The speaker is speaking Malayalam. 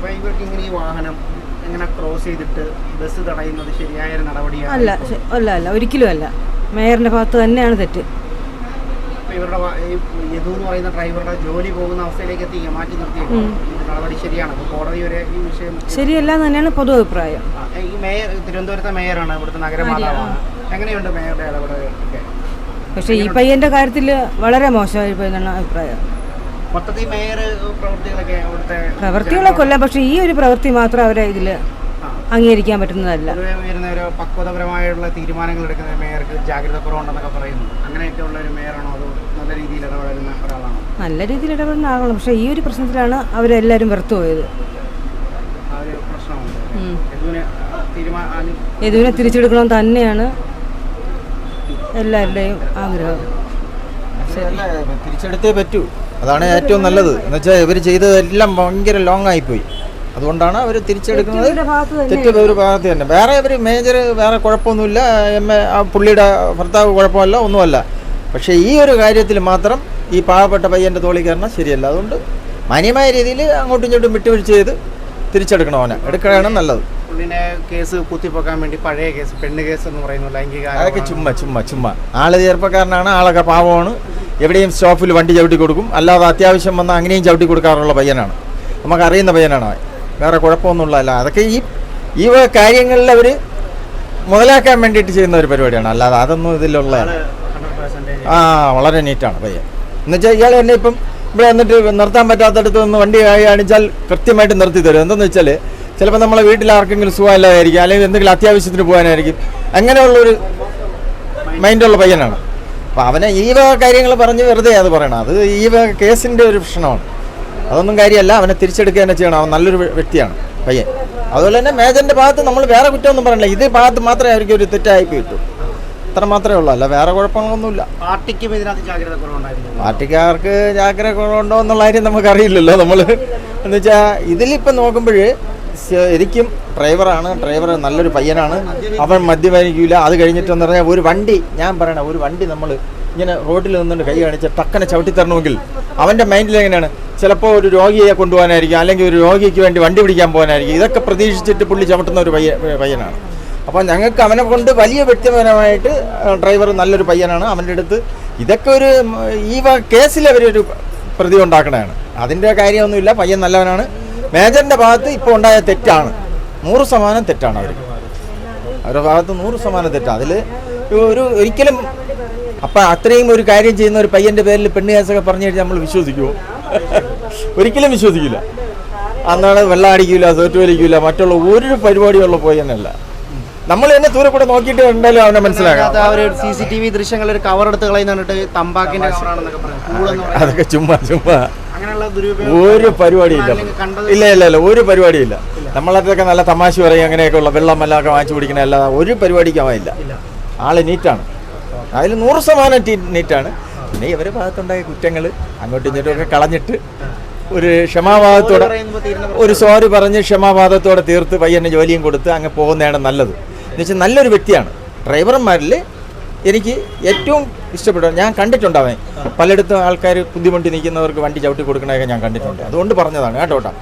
ഇങ്ങനെ ഈ വാഹനം ഇങ്ങനെ ക്രോസ് ചെയ്തിട്ട് ബസ് തടയുന്നത് ശരിയായ ഒരു നടപടിയാണ്? അല്ല ശ- അല്ല അല്ല ഒരിക്കലും അല്ല. മേയറിന്റെ ഭാഗത്ത് തന്നെയാണ് തെറ്റ്. ഇവരുടെ വാ- ഈ യദു എന്ന് പറയുന്ന ഡ്രൈവറുടെ ജോലി പോകുന്ന അവസ്ഥയിലേക്ക് മാറ്റി നിർത്തിയേക്കും? നടപടി ശരിയാണ്. അപ്പൊ കോടതി വരെ ഈ വിഷയം ശരിയല്ല എന്ന് തന്നെയാണ് പൊതു അഭിപ്രായം. ആ, ഈ മേയർ തിരുവനന്തപുരത്തെ മേയറാണ് ഇവിടുത്തെ നഗരമാതാവാണ് എങ്ങനെയുണ്ട് മേയറുടെ പക്ഷേ ഈ പയ്യന്റെ കാര്യത്തിൽ വളരെ മോശമായി പോയി എന്നാണ് അഭിപ്രായം. മൊത്തത്തിൽ മേയർ പ്രവൃത്തികളൊക്കെ പ്രവൃത്തികളൊക്കെ അല്ല പക്ഷേ ഈ ഒരു പ്രവൃത്തി മാത്രം അവരെ ഇതിൽ. അംഗീകരിക്കാൻ പറ്റുന്നതല്ല. പൊതുവെ വരുന്ന ഒരു പക്വതപരമായുള്ള തീരുമാനങ്ങൾ എടുക്കുന്ന മേയർക്ക് ജാഗ്രത കുറവുണ്ടെന്നൊക്കെ പറയുന്നു. അങ്ങനെയൊക്കെ ഉള്ള ഒരു മേയറാണോ അതോ നല്ല രീതിയിൽ ഇടപെടുന്ന ഒരാളാണോ? നല്ല രീതിയിൽ ഇടപെടുന്ന ആളാണ്. പക്ഷേ ഈ ഒരു പ്രശ്നത്തിലാണ് അവരെല്ലാവരും വെറുത്തു പോയത്. യദുവിന് തിരിച്ചെടുക്കണം തന്നെയാണ് എല്ലാവരുടെയും ആഗ്രഹം. തിരിച്ചെടുത്തേ പറ്റൂ. അതാണ് ഏറ്റവും നല്ലത്. എന്ന് വെച്ചാൽ ഇവർ ചെയ്തതെല്ലാം ഭയങ്കര ലോങ് ആയിപ്പോയി. അതുകൊണ്ടാണ് അവർ തിരിച്ചെടുക്കുന്നത്. തെറ്റ് ഇവരുടെ ഭാഗത്ത് തന്നെ. ഒരു ഭാഗത്ത് തന്നെ. വേറെ ഇവർ മേജർ വേറെ കുഴപ്പമൊന്നുമില്ല. എം എ ആ പുള്ളിയുടെ ഭർത്താവ് കുഴപ്പമല്ല ഒന്നുമല്ല. പക്ഷേ ഈ ഒരു കാര്യത്തിൽ മാത്രം ഈ പാവപ്പെട്ട പയ്യന്റെ തോളി കയറണം ശരിയല്ല. അതുകൊണ്ട് മാന്യമായ രീതിയിൽ അങ്ങോട്ടും ഇങ്ങോട്ടും വിട്ടുവീഴ്ച ചെയ്ത് തിരിച്ചെടുക്കണം അവനെ. എടുക്കുകയാണ് നല്ലത്. കേസ് കുത്തിപ്പൊക്കാൻ വേണ്ടി പഴയ കേസ് പെണ്ണ് കേസ് എന്ന് പറയുന്നു ലൈംഗിക അതൊക്കെ ചുമ്മാ ചുമ്മാ ചുമ്മാ. ആൾ ചെറുപ്പക്കാരനാണ് ആളൊക്കെ പാവമാണ്. എവിടെയും സ്റ്റോപ്പിൽ വണ്ടി ചവിട്ടി കൊടുക്കും. അല്ലാതെ അത്യാവശ്യം വന്നാൽ അങ്ങനെയും ചവിട്ടി കൊടുക്കാറുള്ള പയ്യനാണ്. നമുക്കറിയുന്ന പയ്യനാണ്. വേറെ കുഴപ്പമൊന്നുമില്ല അതൊക്കെ ഈ ഈ കാര്യങ്ങളിൽ അവർ മുതലാക്കാൻ വേണ്ടിയിട്ട് ചെയ്യുന്ന ഒരു പരിപാടിയാണ്. അല്ലാതെ അതൊന്നും ഇതിലുള്ള ആ വളരെ നീറ്റാണ് പയ്യൻ. എന്നുവെച്ചാൽ ഇയാൾ എന്നെ ഇപ്പം ഇവിടെ വന്നിട്ട് നിർത്താൻ പറ്റാത്തടത്ത് നിന്ന് വണ്ടി കാണിച്ചാൽ കൃത്യമായിട്ട് നിർത്തി തരും. എന്തെന്ന് വെച്ചാൽ ചിലപ്പോൾ നമ്മളെ വീട്ടിൽ ആർക്കെങ്കിലും സുഖമില്ലാതായിരിക്കും. അല്ലെങ്കിൽ എന്തെങ്കിലും അത്യാവശ്യത്തിന് പോകാനായിരിക്കും. അങ്ങനെയുള്ളൊരു മൈൻഡുള്ള പയ്യനാണ്. അപ്പോൾ അവനെ ഈ വക കാര്യങ്ങൾ പറഞ്ഞ് വെറുതെ അത് പറയണം. അത് ഈ വക കേസിന്റെ ഒരു പ്രശ്നമാണ്. അതൊന്നും കാര്യമല്ല. അവനെ തിരിച്ചെടുക്കുക തന്നെ ചെയ്യണം. അവൻ നല്ലൊരു വ്യക്തിയാണ്. പയ്യൻ. അതുപോലെ തന്നെ മേജറിന്റെ ഭാഗത്ത് നമ്മൾ വേറെ കുറ്റമൊന്നും പറയണില്ല. ഇത് ഭാഗത്ത് മാത്രമേ അവർക്ക് ഒരു തെറ്റായി കിട്ടൂ. അത്ര മാത്രമേ ഉള്ളൂ. അല്ല വേറെ കുഴപ്പങ്ങളൊന്നുമില്ല. പാർട്ടിക്കും ഇതിനകത്ത് ജാഗ്രത കുറവുണ്ടായിരുന്നു പാർട്ടിക്കാർക്ക് ജാഗ്രത കുറവുണ്ടോ എന്നുള്ള കാര്യം നമുക്കറിയില്ലല്ലോ നമ്മൾ എന്ന് വെച്ചാൽ ഇതിലിപ്പം നോക്കുമ്പോൾ ശരിക്കും ഡ്രൈവറാണ്. ഡ്രൈവർ നല്ലൊരു പയ്യനാണ്. അവൻ മദ്യപാനിക്കില്ല അത് കഴിഞ്ഞിട്ടെന്ന് പറഞ്ഞാൽ ഒരു വണ്ടി ഞാൻ പറയണ ഒരു വണ്ടി നമ്മൾ ഇങ്ങനെ റോഡിൽ നിന്നുകൊണ്ട് കൈ കാണിച്ച് ടക്കനെ ചവിട്ടിത്തരണമെങ്കിൽ അവന്റെ മൈൻഡിൽ എങ്ങനെയാണ്? ചിലപ്പോൾ ഒരു രോഗിയെ കൊണ്ടുപോകാനായിരിക്കും അല്ലെങ്കിൽ ഒരു രോഗിക്ക് വേണ്ടി വണ്ടി പിടിക്കാൻ പോകാനായിരിക്കും. ഇതൊക്കെ പ്രതീക്ഷിച്ചിട്ട് പുള്ളി ചവിട്ടുന്ന ഒരു പയ്യ പയ്യനാണ്. അപ്പോൾ ഞങ്ങൾക്ക് അവനെ കൊണ്ട് വലിയ വ്യക്തിപരമായിട്ട് ഡ്രൈവർ നല്ലൊരു പയ്യനാണ്. അവന്റെ അടുത്ത് ഇതൊക്കെ ഒരു ഈ കേസിൽ അവരൊരു പ്രതി ഉണ്ടാക്കണതാണ്. അതിന്റെ കാര്യമൊന്നുമില്ല. പയ്യൻ നല്ലവനാണ്. മേജറിന്റെ ഭാഗത്ത് ഇപ്പോൾ ഉണ്ടായ തെറ്റാണ്. നൂറ് ശതമാനം തെറ്റാണ് അവർ അവരുടെ ഭാഗത്ത് നൂറ് ശതമാനം തെറ്റാണ് അതിൽ ഒരു ഒരിക്കലും അപ്പം അത്രയും ഒരു കാര്യം ചെയ്യുന്ന ഒരു പയ്യന്റെ പേരിൽ പെണ്ണ് കേസൊക്കെ പറഞ്ഞു കഴിഞ്ഞാൽ നമ്മൾ വിശ്വസിക്കുമോ ഒരിക്കലും വിശ്വസിക്കില്ല. അന്നാണ് വെള്ളം അടിക്കില്ല സോറ്റ് വലിക്കില്ല മറ്റുള്ള ഒരു പരിപാടിയുള്ള പയ്യനല്ല നമ്മൾ തന്നെ ദൂരെ കൂടെ നോക്കിയിട്ട് ഉണ്ടല്ലോ അവനെ മനസ്സിലാക്കാം. ഒരു സി സി ടി വി ദൃശ്യങ്ങൾ ഒരു കവർ എടുത്ത് കളയുന്നിട്ട് തമ്പാക്കിന്റെ അതൊക്കെ ചുമ്മാ ചുമ്മാ. ഒരു പരിപാടിയില്ല ഇല്ല. ഇല്ല ഇല്ല ഒരു പരിപാടിയില്ല നമ്മളതൊക്കെ നല്ല തമാശ പറയും അങ്ങനെയൊക്കെ ഉള്ള വെള്ളം എല്ലാം വാങ്ങിച്ചു കുടിക്കണ അല്ലാതെ ഒരു പരിപാടിക്കും അവനില്ല ആൾ നീറ്റാണ് അതിൽ നൂറ് ശതമാനം നീറ്റാണ്. പിന്നെ ഇവരെ ഭാഗത്തുണ്ടായ കുറ്റങ്ങൾ അങ്ങോട്ടും ഇങ്ങോട്ടും ഒക്കെ കളഞ്ഞിട്ട് ഒരു ക്ഷമാവാദത്തോടെ ഒരു സോറി പറഞ്ഞ് ക്ഷമാവാദത്തോടെ തീർത്ത് പയ്യന് ജോലിയും കൊടുത്ത് അങ്ങ് പോകുന്നതാണ് നല്ലത്. എന്ന് വെച്ചാൽ നല്ലൊരു വ്യക്തിയാണ്. ഡ്രൈവർമാരിൽ എനിക്ക് ഏറ്റവും ഇഷ്ടപ്പെട്ട ഞാൻ കണ്ടിട്ടുണ്ടാവേ അവൻ പലയിടത്തും ആൾക്കാർ ബുദ്ധിമുട്ടി നിൽക്കുന്നവർക്ക് വണ്ടി ചവിട്ടി കൊടുക്കണമൊക്കെ ഞാൻ കണ്ടിട്ടുണ്ട്. അതുകൊണ്ട് പറഞ്ഞതാണ്. കേട്ടോ കേട്ടോ